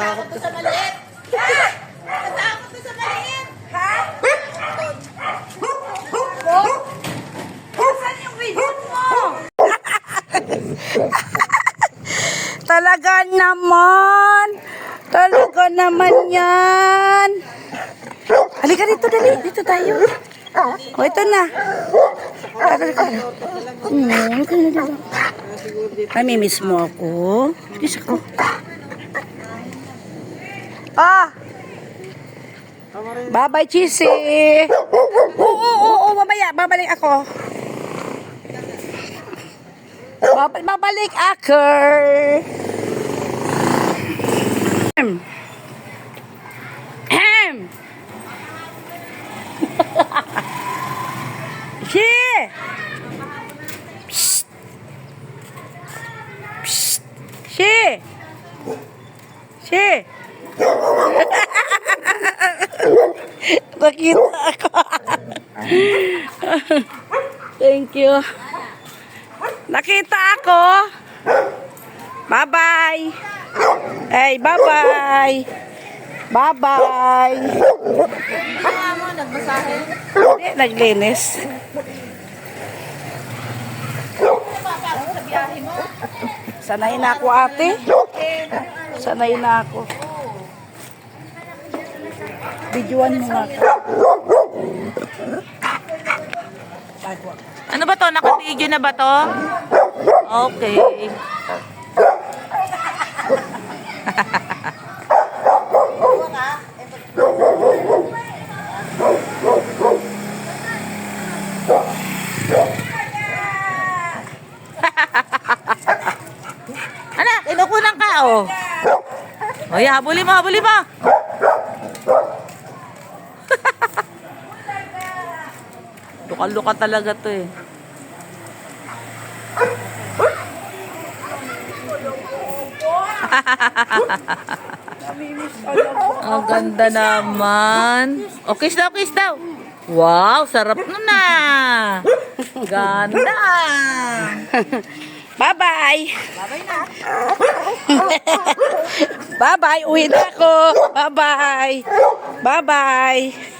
Natatakot ko sa maliit. Ha? Natatakot ko sa maliit. Ha? Saan yung remote mo? Talaga naman. Talaga naman yan. Halika dito, dali. Dito tayo. O, ito na. Hmm, Namimiss mo ako. Kiss ako. Ah! Bye-bye, Chisi. Oo, oo, oo, mamaya. Babalik ako. Bab- Babalik ako. Ahem. Ahem. Shi! Psst. Psst. Shi! Shi! Nakita ako. Thank you. Nakita ako. Bye-bye. Hey, bye-bye. Bye-bye. Kaya mo, nagmasahe. Hindi, naglinis. Sanay na ako, ate. Sanay na ako. Videoan mo nga. Ano ba to? Naka-video na ba to? Okay. Anak, inukunan ka, oh. O, habulin mo, habulin mo. Luka-luka talaga to eh. Ang ganda naman. O, kiss daw, kiss daw. Wow, sarap nun na. Ganda. Bye-bye. Babay na. Bye-bye. Uwi na ako. Bye-bye. Bye-bye.